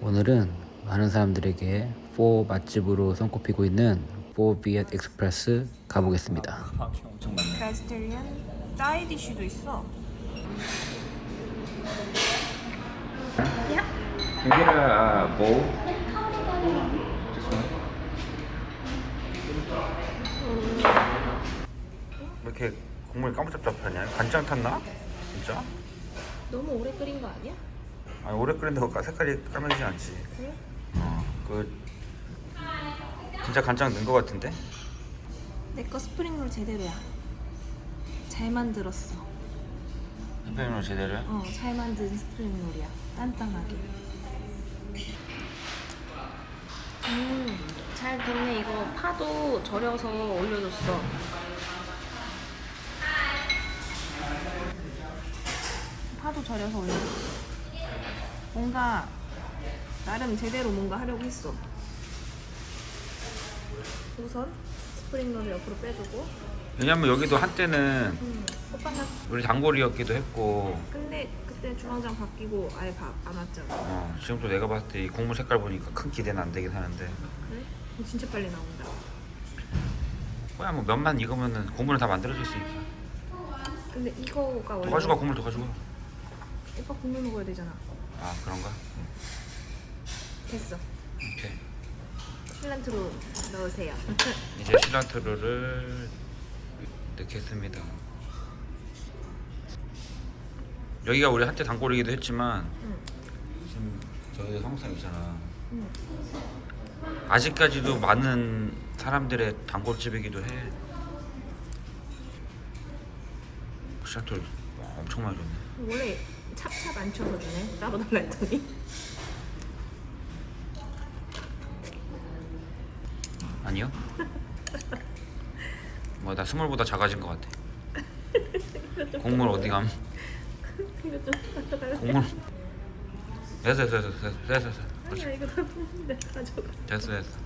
오늘은 많은 사람들에게 포 맛집으로 손꼽히고 있는 포 비엣 익스프레스 가보겠습니다. 베스테리안 짜이 디쉬도 있어. Can you get a uh, bowl? 왜 이렇게 국물이 까무잡잡하냐? 간장 탔나? 진짜? 너무 오래 끓인 거 아니야? 아니 오래 끓인다고 까- 색깔이 까매지지 않지. 그래? 어, 그 진짜 간장 넣은 거 같은데? 내 거 스프링롤 제대로야. 잘 만들었어. 스페인으로 제대로 해? 어, 잘 만든 스프링롤이야. 단단하게. 음, 잘 됐네. 이거 파도 절여서 올려줬어. 파도 절여서 올려줬어. 뭔가 나름 제대로 뭔가 하려고 했어. 우선 스프링롤을 옆으로 빼주고. 왜냐면 여기도 한때는 음, 우리 단골이었기도 했고 근데 그때 주방장 바뀌고 아예 밥 안 왔잖아. 어, 지금도 내가 봤을 때 이 국물 색깔 보니까 큰 기대는 안 되긴 하는데 그래? 이거 진짜 빨리 나온다. 뭐야 뭐 면만 익으면은 국물은 다 만들어져 있으니까 근데 이거가 원래 더 가져가 국물 더 가져가 오빠 국물 먹어야 되잖아. 아 그런가? 됐어. 오케이 실란트로 넣으세요. 이제 실란트로를 넣겠습니다 여기가 우리 한때 단골이기도 했지만 응. 지금 저희 성상이잖아 응. 아직까지도 많은 사람들의 단골집이기도 해 실란트로 엄청 많이 줬네 원래 찹찹 안 쳐서 주네. 따로 달라 했더니. 아니요? 뭐나 스몰보다 작아진 것 같아. 곡물 어디 감? 이거 좀 가져갈래? 곡물. 됐어 됐어 됐어 됐어 됐어. 아니야 이거 다 뽑는데 가져가. 됐어 됐어.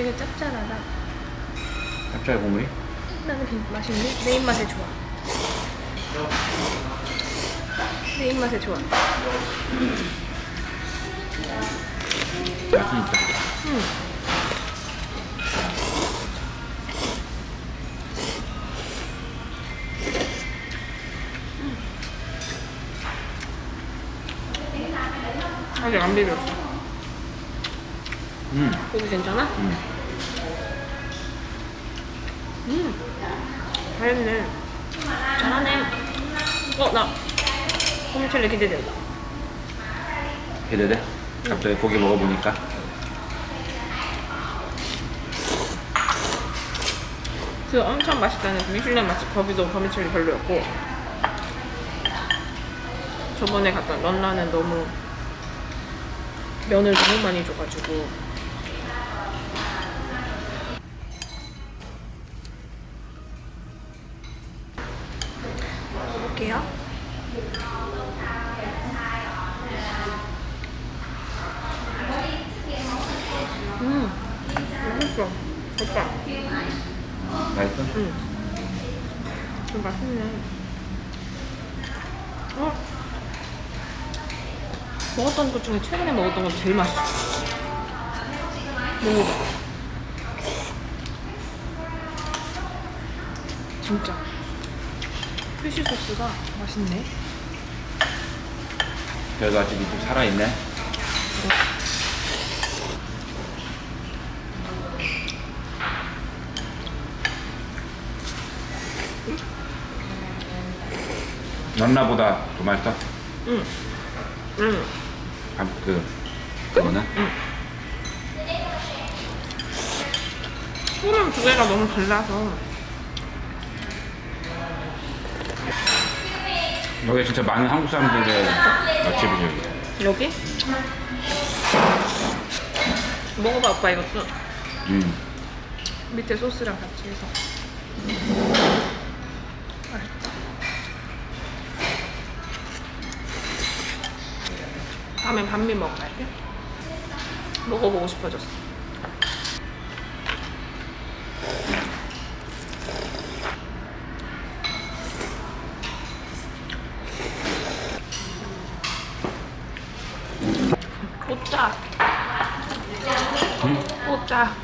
되게 짭짤하다. 갑자기 곡물이? 나는 괜- 맛있네. 내 입맛에 좋아. 내 입맛에 좋아. 음. 아직 안 비볐어. 음. 고기 괜찮아? 음. 음. 잘했네. 잘하네. 어, 나 홈첼리 기대된다. 기대돼? 갑자기 고기 먹어보니까. 그 엄청 맛있다는 그 미슐랭 맛집 거기도 버미첼리 별로였고 저번에 갔던 런라는 너무 면을 너무 많이 줘가지고 볼게요 음 맛있어 오빠 맛있어? 응. 좀 맛있네. 어? 먹었던 것 중에 최근에 먹었던 건 제일 맛있어. 먹어봐. 진짜. 피쉬 소스가 맛있네. 그래도 아직 좀 살아있네. 넌나보다 더 맛있어? 응. 응. 아, 그 그거는? 소름 두 개가 너무 달라서. 여기 진짜 많은 한국 사람들의 맛집이죠 여기. 여기? 먹어봐, 오빠 이것도. 음. 밑에 소스랑 같이 해서 맛있다 다음엔 반미 먹어야 돼 먹어보고 싶어졌어 응? 오, 짜.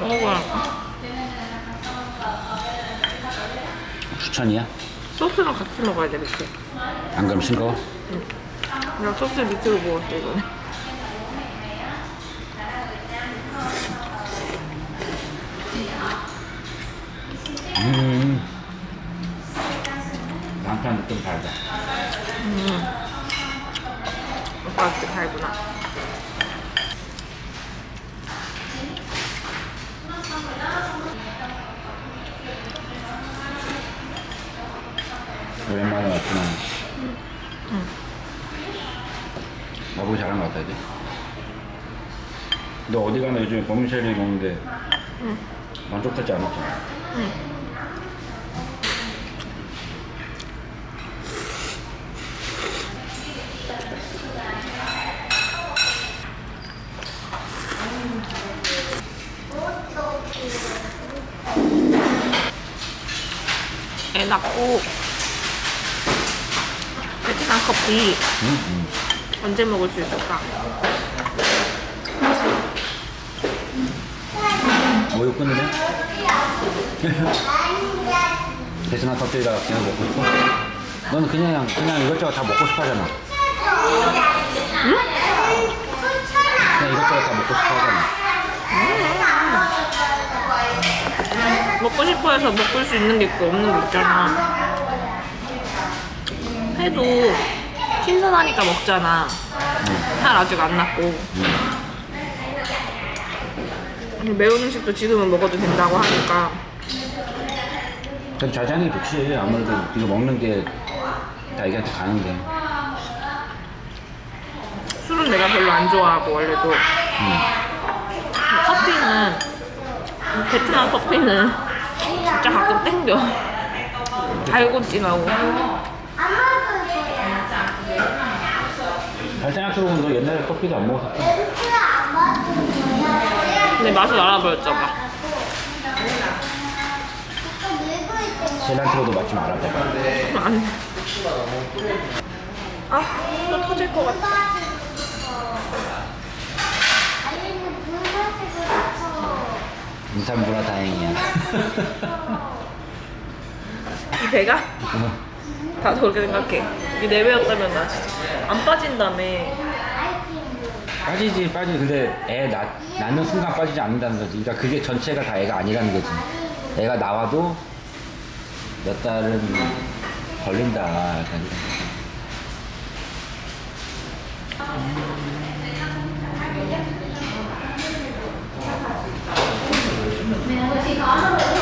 먹어봐. 추천이야? 소스랑 같이 먹어야 돼, 밑에. 안 그럼 싱거워? 그냥 소스 밑으로 먹었어, 이거는. 음. 양파는 좀 달다. 오빠 이렇게 달구나. 오랜만에 왔지만. 나보기 잘한 것 같아, 이제. 너 어디 가면 요즘에 버미cel리 먹는데 만족하지 않았잖아. 애 낳고 베트남 커피 응? 응. 언제 먹을 수 있을까? 뭐 이거 끊으래? 베트남 커피가 그냥 먹고 싶어? 너는 그냥 그냥 이것저것 다 먹고 싶어 하잖아. 그냥 이것저것 다 먹고 싶어 하잖아. 먹고 싶어 해서 먹을 수 있는 게 있고 없는 게 있잖아. 해도 신선하니까 먹잖아. 살 아직 안 났고. 매운 음식도 지금은 먹어도 된다고 하니까. 그럼 자장이 좋지. 아무래도 이거 먹는 게 다 애기한테 가는데. 술은 내가 별로 안 좋아하고 원래도 커피는 베트남 커피는 진짜 가끔 땡겨. 달고 진하고. 잘 생각해보면 너 옛날에 커피도 안 먹었었지? 근데 맛을 알아버렸잖아 실란트로도 맛 좀 알아봐. 아니. 아또 터질 것 같아 인삼보다 다행이야. 이 배가? 어. 다 저렇게 생각해. 이 내배였다면 네 나 진짜 안 빠진다며. 빠지지 빠지 근데 애나 낳는 순간 빠지지 않는다는 거지. 그러니까 그게 전체가 다 애가 아니라는 거지. 애가 나와도 몇 달은 걸린다. 没有，自己搞了。